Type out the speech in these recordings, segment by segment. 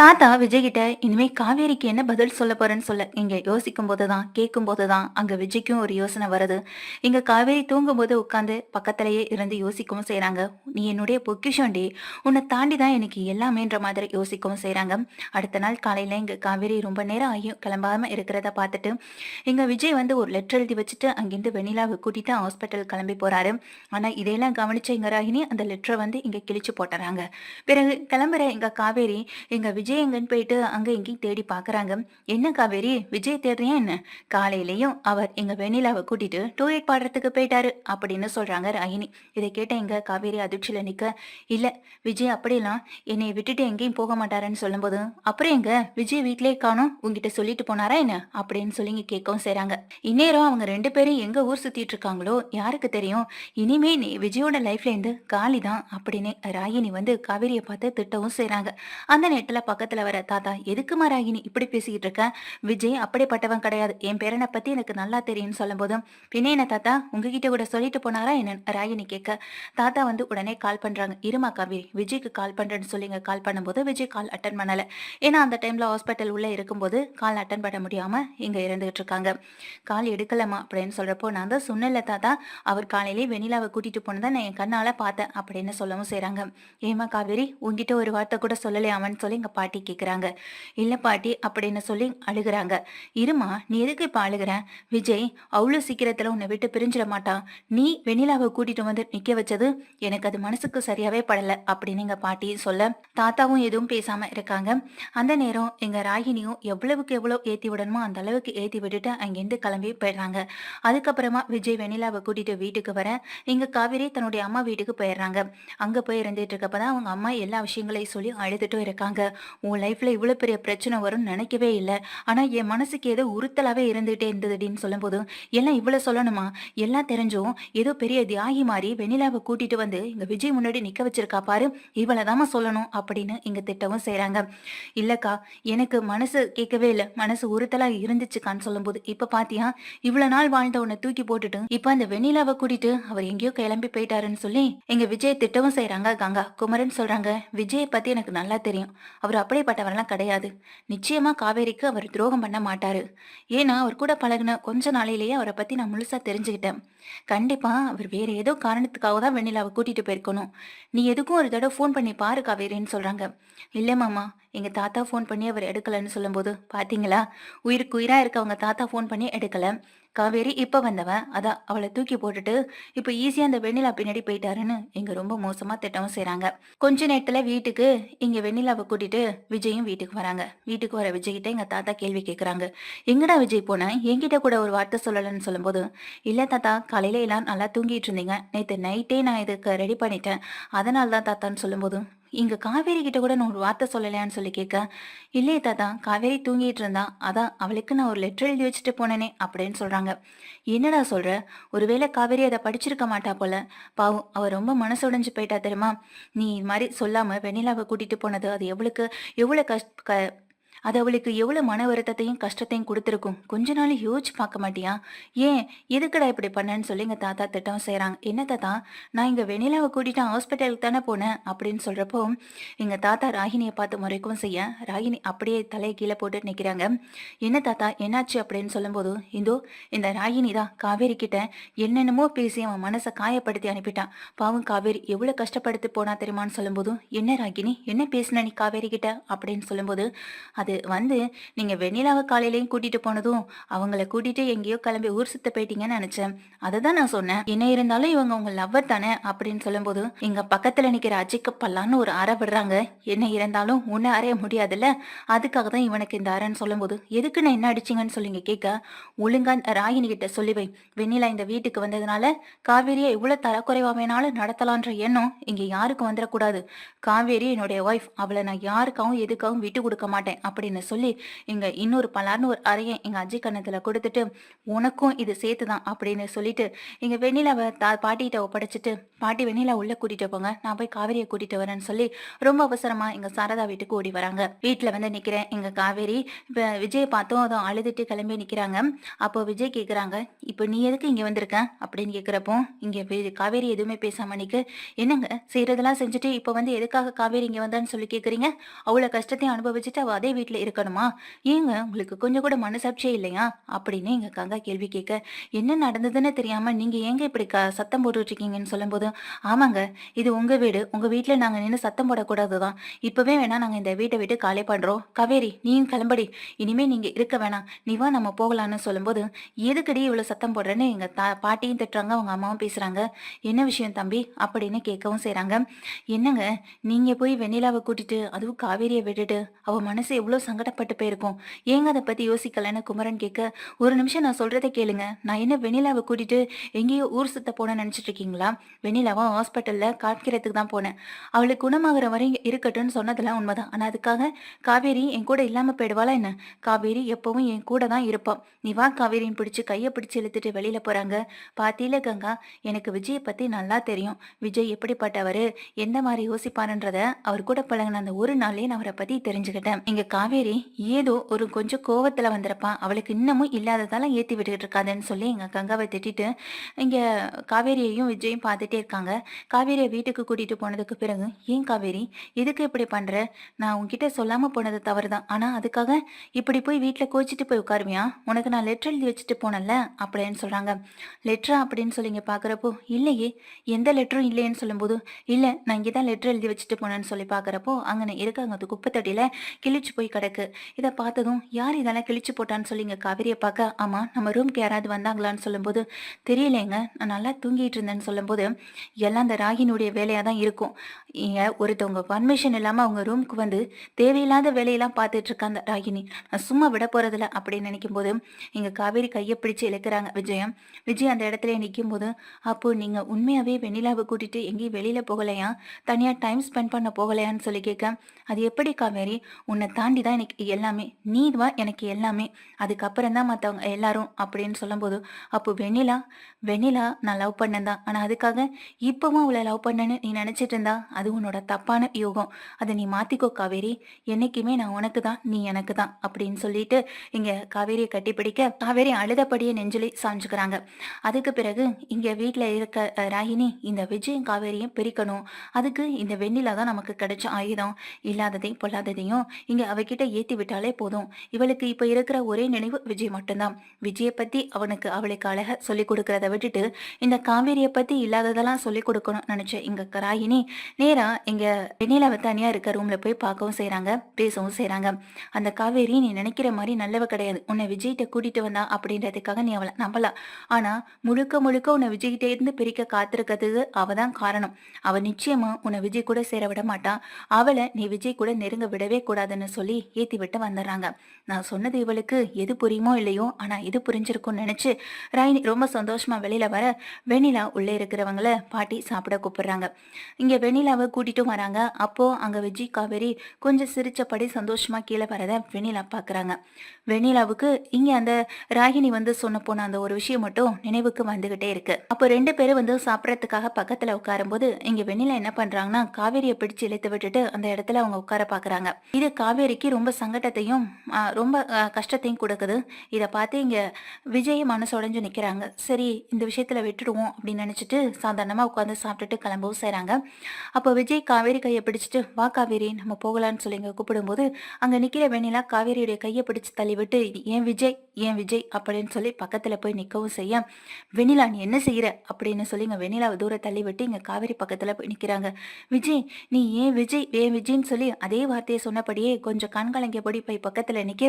தாத்தா விஜய்கிட்ட இனிமே காவேரிக்கு என்ன பதில் சொல்ல போறேன்னு சொல்ல. இங்க யோசிக்கும் போதுதான் கேட்கும் போதுதான் அங்க விஜய்க்கும் ஒரு யோசனை வருது. இங்க காவேரி தூங்கும் போது உட்காந்து பக்கத்திலேயே இருந்து யோசிக்கவும் செய்யறாங்க நீ என்னுடைய பொக்கிஷம்டி. உன்னை தாண்டி தான் எனக்கு எல்லாமேன்ற மாதிரி யோசிக்கவும் செய்யறாங்க அடுத்த நாள் காலையில இங்க காவேரி ரொம்ப நேரம் ஆகியும் கிளம்பாம இருக்கிறத பார்த்துட்டு இங்க விஜய் வந்து ஒரு லெட்டர் எழுதி வச்சுட்டு அங்கிருந்து வெண்ணிலாவை கூட்டிட்டு ஹாஸ்பிட்டல் கிளம்பி போறாரு. ஆனா இதையெல்லாம் கவனிச்ச இங்க ராகினி அந்த லெட்டரை வந்து இங்க கிழிச்சு போட்டுறாங்க. பிறகு கிளம்புற இங்க காவேரி எங்க விஜய் எங்கன்னு போயிட்டு அங்க எங்கேயும் தேடி பாக்குறாங்க. என்ன காவேரி? விஜய் தேடுறியா என்ன? காலையிலயும் அவர் எங்க வெண்ணிலாவை கூட்டிட்டு டூயட் பாடுறதுக்கு போயிட்டாரு அப்படின்னு சொல்றாங்க ராகினி இதை கேட்ட எங்க காவேரி அதிர்ச்சியில நிக்க இல்ல விஜய் அப்படிலாம் என்னை விட்டுட்டு எங்கேயும் போக மாட்டாருன்னு சொல்லும்போது அப்புறம் எங்க? விஜய் வீட்லயே காணும் உங்ககிட்ட சொல்லிட்டு போனாரா என்ன? அப்படின்னு சொல்லி கேட்கவும் செய்றாங்க. இந்நேரம் அவங்க ரெண்டு பேரும் எங்க ஊர் சுத்திட்டு இருக்காங்களோ யாருக்கு தெரியும்? இனிமே நீ விஜயோட லைஃப்ல இருந்து காலி தான் அப்படின்னு ராகினி வந்து காவேரியை பார்த்து திட்டவும் செய்றாங்க. அந்த நேரத்துல பக்கத்துல வர தாத்தா எதுக்குமா ராகினி இப்படி பேசிக்கிட்டு இருக்க? விஜய் அப்படிப்பட்டவன் கிடையாது. என் பேரனை பத்தி எனக்கு நல்லா தெரியும்னு சொல்லும் போதும் பின்ன என்ன தாத்தா? உங்ககிட்ட கூட சொல்லிட்டு போனாரா என்ன? ராகினி கேட்க. தாத்தா வந்து உடனே கால் பண்றாங்க. இருமா காவேரி விஜய்க்கு கால் பண்றேன்னு சொல்லிங்க. கால் பண்ணும்போது விஜய் கால் அட்டன் பண்ணல. ஏன்னா அந்த டைம்ல ஹாஸ்பிட்டல் உள்ள இருக்கும்போது கால் அட்டன் பண்ண முடியாம இங்க இருந்துகிட்டு இருக்காங்க. கால் எடுக்கலமா அப்படின்னு சொல்றப்போ நான் தான் சொன்னல தாத்தா. அவர் காலையிலேயே வெண்ணிலாவை கூட்டிட்டு போனதை நான் என் கண்ணால பார்த்தேன் அப்படின்னு சொல்லவும் செய்றாங்க. ஏமா காவேரி உங்ககிட்ட ஒரு வார்த்தை கூட சொல்லலையாமன்னு சொல்லி எங்க பாட்டி கேக்குறாங்க. இல்ல பாட்டி அப்படின்னு சொல்லி அழுகுறாங்க. இருமா நீ எதுக்கு இப்ப அழுகுற? விஜய் அவ்வளவு சீக்கிரத்துல உன்னை விட்டு பிரிஞ்சிட மாட்டான். நீ வெண்ணிலாவை கூட்டிட்டு வந்து நிக்க வச்சது எனக்கு அது மனசுக்கு சரியாவே படல அப்படின்னு எங்க பாட்டி சொல்ல தாத்தாவும் எதுவும் பேசாம இருக்காங்க. அந்த நேரம் எங்க ராகினியும் எவ்வளவுக்கு எவ்வளவு ஏத்தி விடணுமோ அந்த அளவுக்கு ஏத்தி விட்டுட்டு அங்கிருந்து கிளம்பி போயிடுறாங்க. அதுக்கப்புறமா விஜய் வெண்ணிலாவை கூட்டிட்டு வீட்டுக்கு வர இங்க காவேரி தன்னுடைய அம்மா வீட்டுக்கு போயிடுறாங்க. அங்க போய் இருந்துட்டு இருக்கப்பதான் அவங்க அம்மா எல்லா விஷயங்களையும் சொல்லி அழுதுட்டும் இருக்காங்க. உன் லைஃப்ல இவ்வளோ பெரிய பிரச்சனை வரும்னு நினைக்கவே இல்லை. ஆனால் என் மனசுக்கு ஏதோ உறுத்தலாகவே இருந்துகிட்டே இருந்தது அப்படின்னு சொல்லும்போது எல்லாம் இவ்வளோ சொல்லணுமா? எல்லாம் தெரிஞ்சும் ஏதோ பெரிய தியாகி மாதிரி வெண்ணிலாவை கூட்டிட்டு வந்து இங்க விஜய் முன்னாடி நிக்க வச்சிருக்கா பாரு இவ்வளவுதாம்மா சொல்லணும் அப்படின்னு இங்க திட்டவும் செய்கிறாங்க இல்லக்கா எனக்கு மனசு கேட்கவே இல்லை. மனசு உறுத்தலா இருந்துச்சுக்கான்னு சொல்லும்போது இப்ப பாத்தியா? இவ்வளவு நாள் வாழ்ந்த உன்னை தூக்கி போட்டுட்டு இப்ப அந்த வெண்ணிலாவை கூட்டிட்டு அவர் எங்கேயோ கிளம்பி போயிட்டாருன்னு சொல்லி எங்க விஜய் திட்டவும் செய்கிறாங்க கங்கா. குமரன் சொல்றாங்க விஜயை பத்தி எனக்கு நல்லா தெரியும். அவர் அப்படிப்பட்டவரெல்லாம் கிடையாது. நிச்சயமா காவேரிக்கு அவர் துரோகம் பண்ண மாட்டாரு. ஏன்னா அவர் கூட பழகுன கொஞ்ச நாளையிலேயே அவரை பத்தி நான் முழுசா தெரிஞ்சுக்கிட்டேன். கண்டிப்பா அவர் வேற ஏதோ காரணத்துக்காக தான் வெண்ணிலாவை கூட்டிட்டு போயிருக்கணும். நீ எதுக்கும் ஒரு தடவை ஃபோன் பண்ணி பாரு காவேரின்னு சொல்றாங்க. இல்ல மாமா எங்க தாத்தா ஃபோன் பண்ணி அவர் எடுக்கலன்னு சொல்லும்போது பாத்தீங்களா? உயிருக்கு உயிரா இருக்க அவங்க தாத்தா ஃபோன் பண்ணி எடுக்கல. காவேரி இப்ப வந்தவன். அதான் அவளை தூக்கி போட்டுட்டு இப்ப ஈஸியா அந்த வெண்ணிலா பின்னாடி போயிட்டாருன்னு இங்க ரொம்ப மோசமா திட்டமும் செய்யறாங்க கொஞ்ச நேரத்துல வீட்டுக்கு இங்க வெண்ணிலாவை கூட்டிட்டு விஜயும் வீட்டுக்கு வராங்க. வீட்டுக்கு வர விஜய் கிட்ட எங்க தாத்தா கேள்வி கேக்குறாங்க. எங்கடா விஜய் போன? என்கிட்ட கூட ஒரு வார்த்தை சொல்லலன்னு சொல்லும்போது இல்ல தாத்தா காலையில எல்லாம் நல்லா தூங்கிட்டு இருந்தீங்க. நேத்து நைட்டே நான் இதுக்கு ரெடி பண்ணிட்டேன். அதனால தான் தாத்தான்னு சொல்லும்போது இங்க காவேரி கிட்ட கூட நான் ஒரு வார்த்தை சொல்லலையான்னு சொல்லி கேட்க இல்லையே தாத்தா காவேரி தூங்கிட்டு இருந்தா அதான் அவளுக்கு நான் ஒரு லெட்டர் எழுதி வச்சுட்டு போனேனே அப்படின்னு சொல்றாங்க. என்னடா சொல்ற? ஒருவேளை காவேரி அதை படிச்சிருக்க மாட்டா போல. பாவம் அவ ரொம்ப மனசு உடைஞ்சு போயிட்டா தெரியுமா? நீ இது மாதிரி சொல்லாம வெண்ணிலாவை கூட்டிட்டு போனது அது எவ்வளவுக்கு எவ்வளவு கஷ்ட க- அது அவளுக்கு எவ்வளவு மன வருத்தத்தையும் கஷ்டத்தையும் கொடுத்துருக்கும். கொஞ்ச நாள் யோசிச்சு பார்க்க மாட்டியா? ஏன்? எதுக்குடா இப்படி பண்ணேன்னு சொல்லி எங்க தாத்தா திட்டம் செய்றாங்க. என்ன தாத்தா? நான் இங்க வெண்ணிலாவை கூட்டிட்டு ஹாஸ்பிட்டலுக்கு தானே போனேன் அப்படின்னு சொல்றப்போ எங்க தாத்தா ராகினியை பார்த்து முறைக்கும் செய்ய ராகினி அப்படியே தலையை கீழே போட்டு நிக்கிறாங்க. என்ன தாத்தா? என்னாச்சு அப்படின்னு சொல்லும்போது இந்தோ இந்த ராகினி தான் காவேரி கிட்ட என்னென்னமோ பேசி அவன் மனசை காயப்படுத்தி அனுப்பிட்டான். பாவம் காவேரி எவ்வளவு கஷ்டப்படுத்தி போனா தெரியுமான்னு சொல்லும்போது என்ன ராகினி என்ன பேசின நீ காவேரி கிட்ட? அப்படின்னு சொல்லும்போது அது வந்து நீங்க வெண்ணிலாவை காலையிலயும் கூட்டிட்டு போனதும் அவங்கள கூட்டிட்டு எங்கேயோ கிளம்பி ஊர் சுத்த போயிட்டீங்கன்னு நினைச்சேன். அதை தான் நான் சொன்னேன். என்ன இருந்தாலும் இவங்க உங்க லவ்வர் தானே அப்படின்னு சொல்லும்போது இங்க பக்கத்துல நிக்கிற அஜிக்கு பல்லான்னு ஒரு அறை விடுறாங்க. என்ன இருந்தாலும் உன்னை அறைய முடியாதுல்ல? அதுக்காக தான் இவனுக்கு இந்த அறைன்னு சொல்லும்போது எதுக்கு நான் என்ன அடிச்சீங்கன்னு சொல்லிங்க கேட்க ஒழுங்கா ராகினி கிட்ட சொல்லி வை. வெண்ணிலா இந்த வீட்டுக்கு வந்ததுனால காவேரியை இவ்வளவு தரக்குறைவா வேணாலும் நடத்தலான்ற எண்ணம் இங்க யாருக்கும் வந்துடக்கூடாது காவேரி என்னுடைய ஒய்ஃப் அவளை நான் யாருக்காகவும் எதுக்காகவும் விட்டு கொடுக்க மாட்டேன். அப்படின்னு சொல்லி இங்க இன்னொரு பலார்னு ஒரு அறையை எங்க அஜய் கண்ணத்துல கொடுத்துட்டு உனக்கும் இது சேர்த்து தான் அப்படின்னு சொல்லிட்டு இங்க வெண்ணிலாவை தா பாட்டிகிட்ட ஒப்படைச்சிட்டு பாட்டி வெண்ணிலா உள்ள கூட்டிட்டு போங்க நான் போய் காவேரியை கூட்டிட்டு வரேன்னு சொல்லி ரொம்ப அவசரமா எங்க சாரதா வீட்டுக்கு ஓடி வராங்க. வீட்டுல வந்து நிக்கிறேன். எங்க காவேரி இப்ப விஜய் பார்த்தோம் அதை அழுதுட்டு கிளம்பி நிக்கிறாங்க. அப்போ விஜய் கேக்குறாங்க இப்போ நீ எதுக்கு இங்க வந்திருக்க? அப்படின்னு கேக்குறப்போ இங்க காவேரி எதுவுமே பேசாம நிக்க. என்னங்க செய்யறதெல்லாம் செஞ்சுட்டு இப்போ வந்து எதுக்காக காவேரி இங்க வந்தான்னு சொல்லி கேக்குறீங்க? அவ்வளவு கஷ்டத்தையும் அனுபவிச்சுட்டு அவ அதே வீட்டில் இருக்கணுமா? ஏங்க உங்களுக்கு கொஞ்சம் கூட மனசாட்சியே இல்லையா? அப்படின்னு எங்கள் கங்கா கேள்வி கேட்க என்ன நடந்ததுன்னு தெரியாம நீங்க ஏங்க இப்படி க சத்தம் போட்டுட்டு இருக்கீங்கன்னு சொல்லும்போது ஆமாங்க இது உங்க வீடு உங்க வீட்டுல நாங்க நின்று சத்தம் போடக்கூடாதுதான். இப்பவே வேணா நாங்க இந்த வீட்டை விட்டு காலை பண்றோம். காவேரி நீயும் கிளம்படி. இனிமேல் நீங்க இருக்க வேணாம். நீ வா நம்ம போகலான்னு சொல்லும்போது எதுக்கடி இவ்வளவு சத்தம் போடுறேன்னு எங்க தா பாட்டியும் திட்டுறாங்க அவங்க அம்மாவும் பேசுறாங்க. என்ன விஷயம் தம்பி? அப்படின்னு கேட்கவும் செய்கிறாங்க என்னங்க நீங்க போய் வெண்ணிலாவை கூட்டிட்டு அதுவும் காவேரியை விட்டுட்டு அவ மனசு எவ்வளோ சங்கடப்பட்டு போயிருக்கோம். ஏங்க அதை பற்றி யோசிக்கலன்னு குமரன் கேட்க ஒரு நிமிஷம் நான் சொல்றதை கேளுங்க. நான் என்ன வெண்ணிலாவை கூட்டிட்டு எங்கேயோ ஊர் சுத்த போனேன்னு நினச்சிட்டு இருக்கீங்களா? வெண்ணிலாவும் ஹாஸ்பிட்டலில் காட்கிறதுக்கு தான் போனேன். அவளுக்கு குணமாகிற வரை இருக்கட்டும்னு சொன்னதெல்லாம் உண்மைதான். ஆனால் அதுக்காக காவேரி என் கூட இல்லாமல் போயிடுவாளா என்ன? காவேரி எப்பவும் என் கூட தான் இருப்பான் நீ வா காவேரின்னு பிடிச்சி கையை பிடிச்சி இழுத்துட்டு வெளியில் போகிறாங்க பாத்தியில கங்கா எனக்கு விஜயை பற்றி நல்லா தெரியும். விஜய் எப்படிப்பட்டவர் எந்த மாதிரி யோசிப்பாருன்றத அவர் கூட பழகின அந்த ஒரு நாளே நான் அவரை பற்றி தெரிஞ்சுக்கிட்டேன். இங்கே காவேரி ஏதோ ஒரு கொஞ்சம் கோவத்தில் வந்திருப்பா அவளுக்கு இன்னமும் இல்லாததால ஏற்றி விட்டுக்கிட்டு இருக்காதுன்னு சொல்லி எங்கள் கங்காவை திட்டிட்டு இங்கே காவேரியையும் விஜயும் பார்த்துட்டே இருக்காங்க. காவேரியை வீட்டுக்கு கூட்டிட்டு போனதுக்கு பிறகு ஏன் காவேரி? எதுக்கு இப்படி பண்ணுற நான் உன்கிட்ட சொல்லாமல் போனது தவறு தான் ஆனால் அதுக்காக இப்படி போய் வீட்டில் கோச்சிட்டு போய் உட்காருவியா? உனக்கு நான் லெட்டர் எழுதி வச்சுட்டு போனேன்ல அப்படின்னு சொல்கிறாங்க லெட்டரா அப்படின்னு சொல்லி இங்கே பார்க்குறப்போ இல்லையே எந்த லெட்டரும் இல்லையேன்னு சொல்லும்போது இல்லை நான் இங்கே தான் லெட்டர் எழுதி வச்சுட்டு போனேன்னு சொல்லி பார்க்குறப்போ அங்கே இருக்காங்க அது குப்பைத்தட்டியில கிழிச்சு போய் கிடக்கு. இதை பார்த்ததும் யார் இதெல்லாம் கிழிச்சு போட்டான்னு சொல்லிங்க காவிரியை பார்க்க? ஆமா நம்ம ரூம்க்கு யாராவது வந்தாங்களான்னு சொல்லும்போது தெரியலைங்க நான் நல்லா தூங்கிட்டு இருந்தேன்னு சொல்லும்போது எல்லாம் அந்த ராகினுடைய வேலையாக தான் இருக்கும். ஒருத்தவங்க பர்மிஷன் இல்லாமல் அவங்க ரூமுக்கு வந்து தேவையில்லாத வேலையெல்லாம் பார்த்துட்டு இருக்காங்க அந்த ராகினி. நான் சும்மா விட போறதில்ல அப்படின்னு நினைக்கும் போது இங்க காவேரி கையை பிடிச்சு இழுக்கிறாங்க. விஜயம் விஜய் அந்த இடத்துல நிற்கும் போது அப்போ நீங்க உண்மையாவே வெண்ணிலாவை கூட்டிட்டு எங்கேயும் வெளியில போகலையா? தனியா டைம் ஸ்பெண்ட் பண்ண போகலையான்னு சொல்லி கேட்க அது எப்படி காவேரி? உன்னை தாண்டி தான் எனக்கு எல்லாமே நீ தான் எனக்கு எல்லாமே. அதுக்கப்புறம் தான் மற்றவங்க எல்லாரும் அப்படின்னு சொல்லும்போது அப்போ வெண்ணிலா வெண்ணிலா நான் லவ் பண்ணேன் தான் ஆனால் அதுக்காக இப்போவும் அவளை லவ் பண்ணேன்னு நீ நினச்சிட்டு இருந்தா அது உன்னோட தப்பான யோகம். அதை நீ மாத்திக்கோ காவேரி. என்னைக்குமே நான் உனக்கு தான் நீ எனக்கு தான் அப்படின்னு சொல்லிட்டு இங்க காவேரியை கட்டிப்பிடிக்க காவேரி அழுதபடியே நெஞ்சலி சாஞ்சுக்கிறாங்க. அதுக்கு பிறகு இங்க வீட்டில் இருக்க ராகினி இந்த விஜயும் காவேரியும் பிரிக்கணும். அதுக்கு இந்த வெண்ணிலா தான் நமக்கு கிடைச்ச ஆயுதம். இல்லாததையும் பொல்லாததையும் இங்க அவகிட்ட ஏத்தி விட்டாலே போதும். இவளுக்கு இப்ப இருக்கிற ஒரே நினைவு விஜய் மட்டும்தான். விஜயை பத்தி அவனுக்கு அவளுக்கு அழக சொல்லி கொடுக்கறத விட்டுட்டு இந்த காவேரியை பத்தி இல்லாததெல்லாம் சொல்லி கொடுக்கணும் நினைச்ச இங்க ராகினி நேரா இங்க வெண்ணிலாவை தனியா இருக்க ரூம்ல போய் பார்க்கவும் செய்யறாங்க பேசவும் செய்யறாங்க அந்த காவேரி நீ நினைக்கிற மாதிரி நல்லவ கிடையாது. உன்னை விஜய்கிட்ட கூட்டிட்டு வந்தா அப்படின்றதுக்காக நீ அவளை நம்பலாம் ஆனா முழுக்க முழுக்க உன்னை விஜய்கிட்ட இருந்து பிரிக்க காத்திருக்கிறதுக்கு அவ தான் காரணம். அவ நிச்சயமா உன்னை விஜய் கூட சேர விட மாட்டா. அவளை நீ விஜய் கூட நெருங்க விடவே கூடாதுன்னு சொல்லி ஏத்தி விட்டு வந்துடுறாங்க. நான் சொன்னது இவளுக்கு எது புரியுமோ இல்லையோ ஆனா இது புரிஞ்சிருக்கும்னு நினைச்சு ராயினி ரொம்ப சந்தோஷமா வெளியில வர வெண்ணிலா உள்ளே இருக்கிறவங்கள பாட்டி சாப்பிட கூப்பிடுறாங்க. இங்க வெண்ணிலாவை கூட்டிட்டும் வராங்க. அப்போ அங்க விஜய் காவேரி கொஞ்சம் சிரிச்சபடி சந்தோஷமா கீழே வரதை வெண்ணிலா பாக்குறாங்க. வெண்ணிலாவுக்கு இங்க அந்த ராகினி வந்து சொன்ன போன அந்த ஒரு விஷயம் மட்டும் நினைவுக்கு வந்துகிட்டே இருக்கு. அப்போ ரெண்டு பேரும் வந்து சாப்பிடறதுக்காக பக்கத்துல உட்காரும்போது இங்க வெண்ணிலா என்ன பண்றாங்கன்னா காவேரியை பிடிச்சு இழுத்து விட்டுட்டு அந்த இடத்துல அவங்க உட்கார பாக்குறாங்க. இது காவேரிக்கு ரொம்ப சங்கடத்தையும் ரொம்ப கஷ்டத்தையும் கொடுக்குது. இதை பார்த்து இங்க விஜய் மனசு உடஞ்சு நிக்கிறாங்க. சரி இந்த விஷயத்தில் விட்டுடுவோம் அப்படின்னு நினச்சிட்டு சாதாரணமாக உட்காந்து சாப்பிட்டுட்டு கிளம்பவும் செய்கிறாங்க அப்போ விஜய் காவேரி கையை பிடிச்சிட்டு வா காவேரி நம்ம போகலான்னு சொல்லி இங்கே கூப்பிடும்போது அங்கே நிற்கிற வெண்ணிலா காவேரியுடைய கையை பிடிச்சி தள்ளிவிட்டு ஏன் விஜய்? ஏன் விஜய்? அப்படின்னு சொல்லி பக்கத்தில் போய் நிற்கவும் செய்ய. வெண்ணிலா நீ என்ன செய்கிற அப்படின்னு சொல்லி இங்கே வெண்ணிலாவை தூர தள்ளி விட்டு காவேரி பக்கத்தில் போய் நிற்கிறாங்க விஜய் நீ ஏன் விஜய்? ஏன் விஜய்ன்னு சொல்லி அதே வார்த்தையை சொன்னபடியே கொஞ்சம் கண் படி போய் பக்கத்தில் நிற்க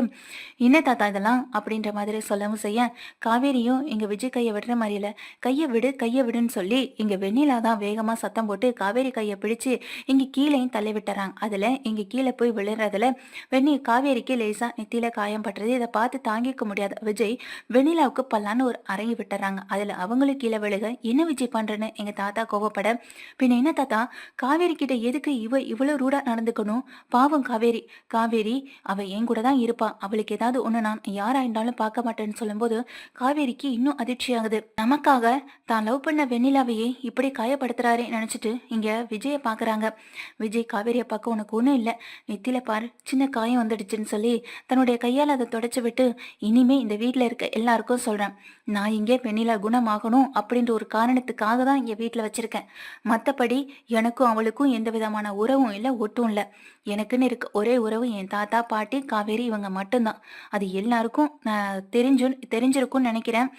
என்ன தாத்தா இதெல்லாம்? அப்படின்ற மாதிரி சொல்லவும் செய்ய. காவேரியும் எங்கள் விஜய் கையை விடுற மாதிரி இல்ல கையை விடு கையை விடுன்னு சொல்லி இங்க வெண்ணிலா தான் வேகமா சத்தம் போட்டு காவேரி கையை பிடிச்சு இங்க கீழேயும் தள்ளி விட்டுறாங்க. அதுல இங்க கீழே போய் விழுறதுல வெண்ணி காவேரிக்கு லேசா நெத்தியில காயம் பட்டுறது இதை பார்த்து தாங்கிக்க முடியாத விஜய் வெண்ணிலாவுக்கு பல்லான்னு ஒரு அறையை விட்டுறாங்க. அதுல அவங்களும் கீழே விழுக என்ன விஜய் பண்றேன்னு? எங்க தாத்தா கோவப்பட பின்ன என்ன தாத்தா? காவேரி கிட்ட எதுக்கு இவ இவ்வளவு ரூடா நடந்துக்கணும்? பாவம் காவேரி. காவேரி அவ என் கூட தான் இருப்பா. அவளுக்கு ஏதாவது ஒன்று நான் யாரா இருந்தாலும் பார்க்க மாட்டேன்னு சொல்லும்போது காவேரிக்கு இன்னும் அதிர்ச்சி ஆகுது நமக்காக தான் லவ் பண்ண வெண்ணிலாவையே இப்படி காயப்படுத்துறாரே நினைச்சிட்டு இங்க விஜயை பார்க்குறாங்க விஜய் காவேரியை பார்க்க உனக்கு ஒன்றும் இல்லை. நெத்தில பாரு சின்ன காயம் வந்துடுச்சுன்னு சொல்லி தன்னுடைய கையால் அதை தொடச்சி விட்டு இனிமே இந்த வீட்டில் இருக்க எல்லாருக்கும் சொல்றேன். நான் இங்கே வெண்ணிலா குணமாகணும் அப்படின்ற ஒரு காரணத்துக்காக தான் இங்கே வீட்டில் வச்சிருக்கேன். மற்றபடி எனக்கும் அவளுக்கும் எந்த விதமான உறவும் இல்லை ஒட்டும் இல்லை. எனக்குன்னு இருக்க ஒரே உறவு என் தாத்தா பாட்டி காவேரி இவங்க மட்டும்தான். அது எல்லாருக்கும் நான் தெரிஞ்சு தெரிஞ்சிருக்கும்னு நினைக்கிறேன்.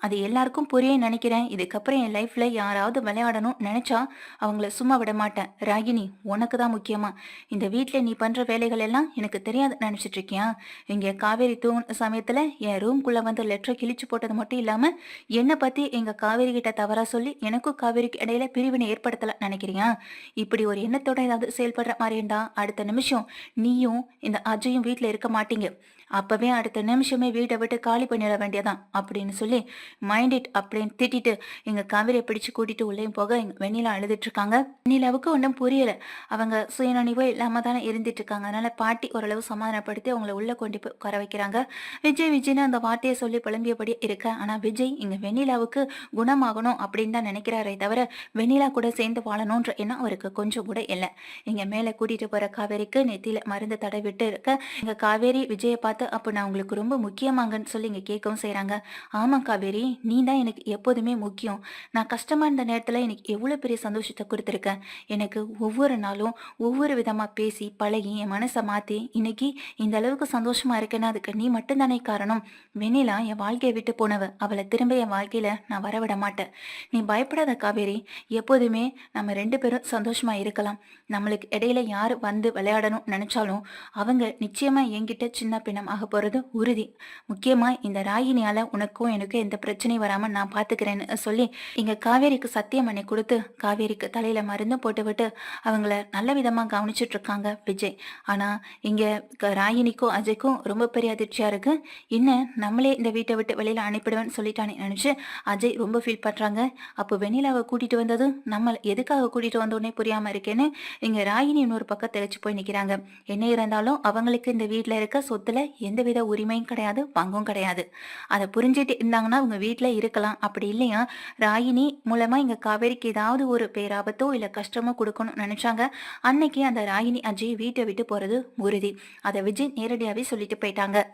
அது எல்லாருக்கும் புரிய நினைக்கிறேன். இதுக்கப்புறம் என் லைஃப்ல யாராவது விளையாடணும் நினைச்சா அவங்கள சும்மா விட மாட்டேன். ராகினி உனக்கு தான் முக்கியமா. இந்த வீட்டில் நீ பண்ற வேலைகள் எல்லாம் எனக்கு தெரியாது நினைச்சிட்டு இருக்கியா? இங்க காவேரி தூங்கின சமயத்துல என் ரூம்குள்ள வந்து லெட்டர் கிழிச்சு போட்டது மட்டும் இல்லாம என்னை பத்தி எங்க காவேரி கிட்ட தவறா சொல்லி எனக்கும் காவேரிக்கு இடையில பிரிவினை ஏற்படுத்தல நினைக்கிறியா? இப்படி ஒரு எண்ணத்தோட ஏதாவது செயல்படுற மாதிரி இருந்தா அடுத்த நிமிஷம் நீயும் இந்த அஜயும் வீட்டில் இருக்க மாட்டீங்க. அப்பவே அடுத்த நிமிஷமே வீட்டை விட்டு காலி பண்ணிட வேண்டியதான் அப்படின்னு சொல்லி மைண்ட் இட் அப்படின்னு திட்டிட்டு எங்க காவிரியை பிடிச்சு கூட்டிட்டு உள்ளேயும் போக எங்க வெண்ணிலா அழுதுட்டு இருக்காங்க. வெண்ணிலாவுக்கு ஒன்றும் புரியல. அவங்க சுயநினைவோ இல்லாம தானே இருந்துட்டு இருக்காங்க. அதனால பாட்டி ஓரளவு சமாதானப்படுத்தி அவங்கள உள்ள கொண்டு போய் உட்கார வைக்கிறாங்க. விஜய் விஜய்னு அந்த வார்த்தையை சொல்லி புலம்பியபடி இருக்க. ஆனா விஜய் இங்க வெண்ணிலாவுக்கு குணமாகணும் அப்படின்னு தான் நினைக்கிறாரே தவிர வெண்ணிலா கூட சேர்ந்து வாழணும்ன்ற எண்ணம் அவருக்கு கொஞ்சம் கூட இல்லை. இங்க மேல கூட்டிட்டு போற காவேரிக்கு நெத்தியில மருந்து தடவிட்டு இருக்க. இங்க காவேரி விஜயை பார்த்து அப்போ நான் உங்களுக்கு ரொம்ப முக்கியமாங்கன்னு சொல்லி இங்கே கேட்கவும் செய்கிறாங்க. ஆமா காவேரி நீ தான் எனக்கு எப்போதுமே முக்கியம். நான் கஷ்டமாக இருந்த நேரத்தில் எனக்கு எவ்வளோ பெரிய சந்தோஷத்தை கொடுத்துருக்கேன் எனக்கு ஒவ்வொரு நாளும் ஒவ்வொரு விதமாக பேசி பழகி என் மனசை மாற்றி இன்னைக்கு இந்த அளவுக்கு சந்தோஷமாக இருக்கேன்னா அதுக்கு நீ மட்டும்தானே காரணம். வெண்ணிலா என் வாழ்க்கையை விட்டு போனவ. அவளை திரும்ப என் வாழ்க்கையில் நான் வரவிட மாட்டேன். நீ பயப்படாத காவேரி. எப்போதுமே நம்ம ரெண்டு பேரும் சந்தோஷமாக இருக்கலாம். நம்மளுக்கு இடையில யார் வந்து விளையாடணும் நினச்சாலும் அவங்க நிச்சயமாக என்கிட்ட சின்ன ஆக போறது உறுதி. முக்கியமா இந்த ராகினியால உனக்கும் எனக்கும் எந்த பிரச்சனையும் வராம நான் பாத்துக்கிறேன்னு சொல்லி இங்க காவேரிக்கு சத்தியம் பண்ணி கொடுத்து காவேரிக்கு தலையில மருந்தும் போட்டுவிட்டு அவங்கள நல்ல விதமா கவனிச்சுட்டு இருக்காங்க விஜய். ஆனா இங்க க- ராகினிக்கும் அஜய்க்கும் ரொம்ப பெரிய அதிர்ச்சியா இருக்கு. என்ன நம்மளே இந்த வீட்டை விட்டு வெளியில அனுப்பிடுவேன்னு சொல்லிட்டானே நினைச்சு அஜய் ரொம்ப ஃபீல் பண்றாங்க. அப்போ வெண்ணிலாவை கூட்டிட்டு வந்தது நம்ம எதுக்காக கூட்டிட்டு வந்தோடனே புரியாம இருக்கேன்னு இங்க ராகினி இன்னொரு பக்கம் தெளிச்சு போய் நிக்கிறாங்க. என்ன இருந்தாலும் அவங்களுக்கு இந்த வீட்டில் இருக்க சொத்துல எந்தவித உரிமையும் கிடையாது பங்கும் கிடையாது. அதை புரிஞ்சுட்டு இருந்தாங்கன்னா அவங்க வீட்டில் இருக்கலாம். அப்படி இல்லையா? ராகினி மூலமா இங்க காவேரிக்கு ஏதாவது ஒரு பேராபத்தோ இல்லை கஷ்டமோ கொடுக்கணும்னு நினைச்சாங்க. அன்னைக்கு அந்த ராகினி அஜய் வீட்டை விட்டு போறது உறுதி. அதை விஜய் நேரடியாகவே சொல்லிட்டு போயிட்டாங்க.